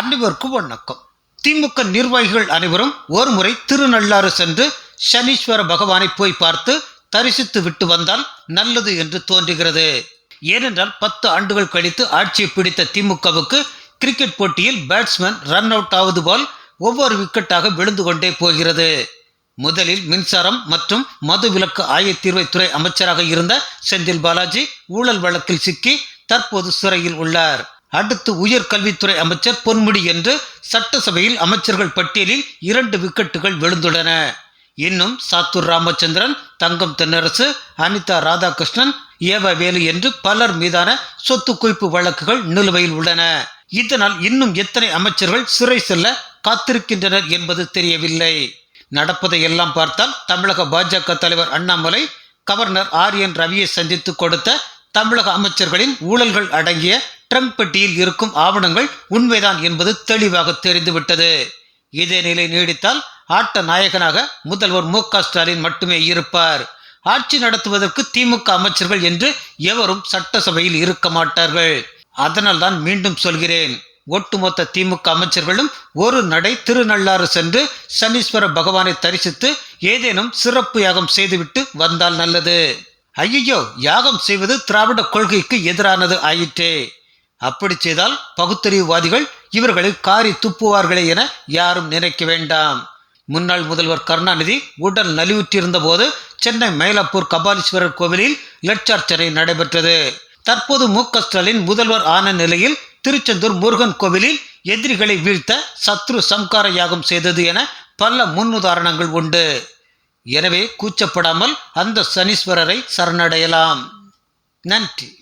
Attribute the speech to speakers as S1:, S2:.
S1: அனைவருக்கும் வணக்கம். திமுக நிர்வாகிகள் அனைவரும் ஒருமுறை திருநள்ளாறு சென்று சனீஸ்வர பகவானை போய் பார்த்து தரிசித்து விட்டு வந்தால் நல்லது என்று தோன்றுகிறது. ஏனென்றால் பத்து ஆண்டுகள் கழித்து ஆட்சியை பிடித்த திமுகவுக்கு கிரிக்கெட் போட்டியில் பேட்ஸ்மேன் ரன் அவுட் ஆவது போல் ஒவ்வொரு விக்கெட்டாக விழுந்து கொண்டே போகிறது. முதலில் மின்சாரம் மற்றும் மது விலக்கு ஆயத்தீர்வைத்துறை அமைச்சராக இருந்த செந்தில் பாலாஜி ஊழல் வழக்கில் சிக்கி தற்போது சிறையில் உள்ளார். அடுத்து உயர்கல்வித்துறை அமைச்சர் பொன்முடி என்று சட்டசபையில் அமைச்சர்கள் பட்டியலில் இரண்டு விக்கெட்டுகள் விழுந்துள்ளன. இன்னும் சாத்தூர் ராமச்சந்திரன் தங்கம் தென்னரசு அனிதா ராதாகிருஷ்ணன் ஏவ வேலு என்று பலர் மீதான சொத்து குவிப்பு வழக்குகள் நிலுவையில் உள்ளன. இதனால் இன்னும் எத்தனை அமைச்சர்கள் சிறை செல்ல காத்திருக்கின்றனர் என்பது தெரியவில்லை. நடப்பதை எல்லாம் பார்த்தால் தமிழக பாஜக தலைவர் அண்ணாமலை கவர்னர் ஆர் என் ரவியை சந்தித்து கொடுத்த தமிழக அமைச்சர்களின் ஊழல்கள் அடங்கிய ட்ரம்ப் பெட்டியில் இருக்கும் ஆவணங்கள் உண்மைதான் என்பது தெளிவாக தெரிந்துவிட்டது. இதே நிலை நீடித்தால் ஆட்ட நாயகனாக முதல்வர் மு க ஸ்டாலின் மட்டுமே இருப்பார். ஆட்சி நடத்துவதற்கு திமுக அமைச்சர்கள் என்று எவரும் சட்டசபையில் இருக்க மாட்டார்கள். அதனால் தான் மீண்டும் சொல்கிறேன் ஒட்டுமொத்த திமுக அமைச்சர்களும் ஒரு நடை திருநள்ளாறு சென்று சனீஸ்வர பகவானை தரிசித்து ஏதேனும் சிறப்பு யாகம் செய்துவிட்டு வந்தால் நல்லது. ஐயோ யாகம் செய்வது திராவிட கொள்கைக்கு எதிரானது ஆயிற்றே. அப்படி செய்தால் பகுத்தறிவுவாதிகள் இவர்களை காரி துப்புவார்களே என யாரும் நினைக்க வேண்டாம். முன்னாள் முதல்வர் கருணாநிதி உடல் நலிவுற்றிருந்த போது சென்னை மயிலாப்பூர் கபாலீஸ்வரர் கோவிலில் லட்சார்ச்சனை நடைபெற்றது. தற்போது மு ஸ்டாலின் முதல்வர் ஆன நிலையில் திருச்செந்தூர் முருகன் கோவிலில் எதிரிகளை வீழ்த்த சத்ரு சம்கார யாகம் செய்தது என பல முன்னுதாரணங்கள் உண்டு. எனவே கூச்சப்படாமல் அந்த சனீஸ்வரரை சரணடையலாம். நன்றி.